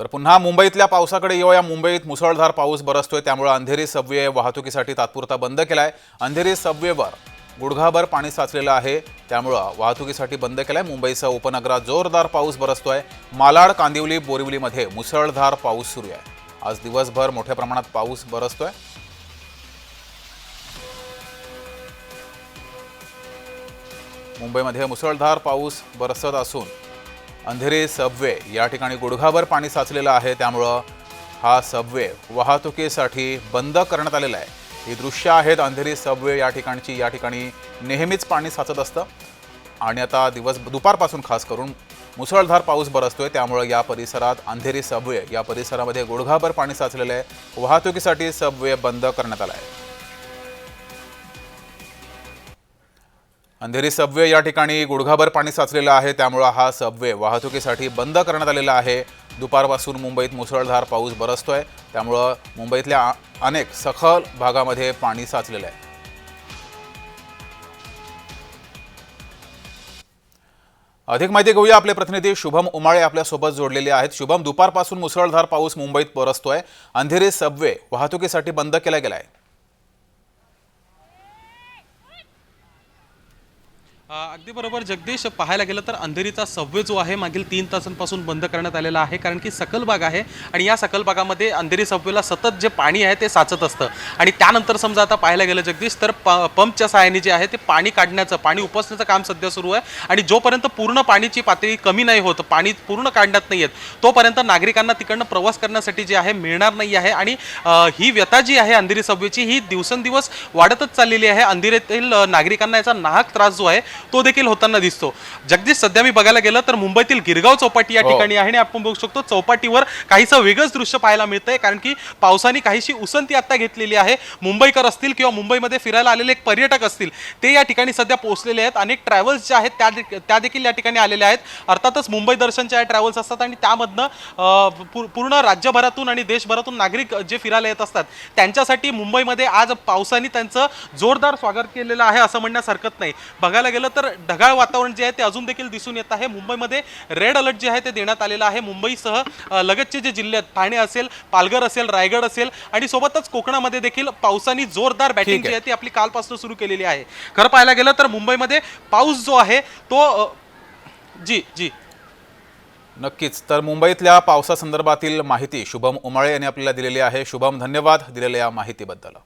तर पुन्हा मुंबईतल्या पावसाकडे येऊया. मुंबईत मुसळधार पाऊस बरसतोय. त्यामुळे अंधेरी सबवे वाहतुकीसाठी तात्पुरता बंद केलाय. अंधेरी सबवेवर गुडघाभर पाणी साचलेलं आहे. त्यामुळं वाहतुकीसाठी बंद केलाय. मुंबईसह उपनगरात जोरदार पाऊस बरसतोय. मालाड कांदिवली बोरिवलीमध्ये मुसळधार पाऊस सुरू आहे. आज दिवसभर मोठ्या प्रमाणात पाऊस बरसतोय. मुंबईमध्ये मुसळधार पाऊस बरसत असून अंधेरी सबवे या ठिकाणी गुडघाभर पाणी साचलेलं आहे. त्यामुळं हा सबवे वाहतुकीसाठी बंद करण्यात आलेला आहे. ही दृश्य आहेत अंधेरी सबवे या ठिकाणची. या ठिकाणी नेहमीच पाणी साचत असतं. आणि आता दिवस दुपारपासून खास करून मुसळधार पाऊस बरसतोय त्यामुळं या परिसरात अंधेरी सबवे या परिसरामध्ये गुडघाभर पाणी साचलेलं आहे. वाहतुकीसाठी सबवे बंद करण्यात आला आहे. अंधेरी सबवे या ठिकाणी गुडघाभर पाणी साचलेलं आहे. त्यामुळं हा सबवे वाहतुकीसाठी बंद करण्यात आलेला आहे. दुपारपासून मुंबईत मुसळधार पाऊस बरसतोय. त्यामुळं मुंबईतल्या अनेक सखल भागामध्ये पाणी साचलेलं आहे. अधिक माहिती घेऊया आपले प्रतिनिधी शुभम उमाळे आपल्यासोबत जोडलेले आहेत. शुभम दुपारपासून मुसळधार पाऊस मुंबईत बरसतोय. अंधेरी सबवे वाहतुकीसाठी बंद केला गेलाय. आहे अगदी बरोबर. जगदीश पाहायला गेलं तर अंधेरीचा सबवे जो आहे मागील तीन तासांपासून बंद करण्यात आलेला आहे. कारण की सकल बाग आहे आणि या सकल बागामध्ये अंधेरी सबवेला सतत जे पाणी आहे ते साचत असतं. आणि त्यानंतर समजा आता पाहायला गेलं जगदीश तर प पंपच्या सहाय्याने जे आहे ते पाणी काढण्याचं पाणी उपसण्याचं काम सध्या सुरू आहे. आणि जोपर्यंत पूर्ण पाणीची पातळी कमी नाही होत पाणी पूर्ण काढण्यात नाही येत तोपर्यंत नागरिकांना तिकडनं प्रवास करण्यासाठी जे आहे मिळणार नाही आहे. आणि ही व्यथा जी आहे अंधेरी सबवेची ही दिवसेंदिवस वाढतच चाललेली आहे. अंधेरीतील नागरिकांना याचा नाहक त्रास जो आहे तो देखील होताना दिसतो. जगदीश सध्या मी बघायला गेलं तर मुंबईतील गिरगाव चौपाटी या हो. ठिकाणी आहे आणि आपण बघू शकतो चौपाटीवर काहीसं वेगळंच दृश्य पाहायला मिळतंय. कारण की पावसाने काहीशी उसंती आता घेतलेली आहे. मुंबईकर असतील किंवा मुंबईमध्ये फिरायला आलेले एक पर्यटक असतील ते या ठिकाणी सध्या पोहोचलेले आहेत अनेक ट्रॅव्हल्स ज्या आहेत त्या त्या देखील या ठिकाणी आलेल्या आहेत. अर्थातच मुंबई दर्शनच्या ट्रॅव्हल्स असतात आणि त्यामधनं पूर्ण राज्यभरातून आणि देशभरातून नागरिक जे फिरायला येत असतात त्यांच्यासाठी मुंबईमध्ये आज पावसाने त्यांचं जोरदार स्वागत केलेलं आहे असं म्हणण्यास हरकत नाही. बघायला गेलं तर ढगाळ वातावरण जे आहे ते अजून देखील दिसून येत आहे. मुंबईमध्ये रेड अलर्ट जे आहे ते देण्यात आलेलं आहे. मुंबईसह लगतचे जे जिल्हे आहेत ठाणे असेल पालघर असेल रायगड असेल आणि सोबतच कोकणामध्ये देखील पावसाने जोरदार बॅटिंग जी आहे. ती आपली कालपासून सुरू केलेली आहे. खरं पाहायला गेलं तर मुंबईमध्ये पाऊस जो आहे तो जी जी. नक्कीच. तर मुंबईतल्या पावसासंदर्भातील माहिती शुभम उमाळे यांनी आपल्याला दिलेली आहे. शुभम धन्यवाद दिलेल्या या माहितीबद्दल.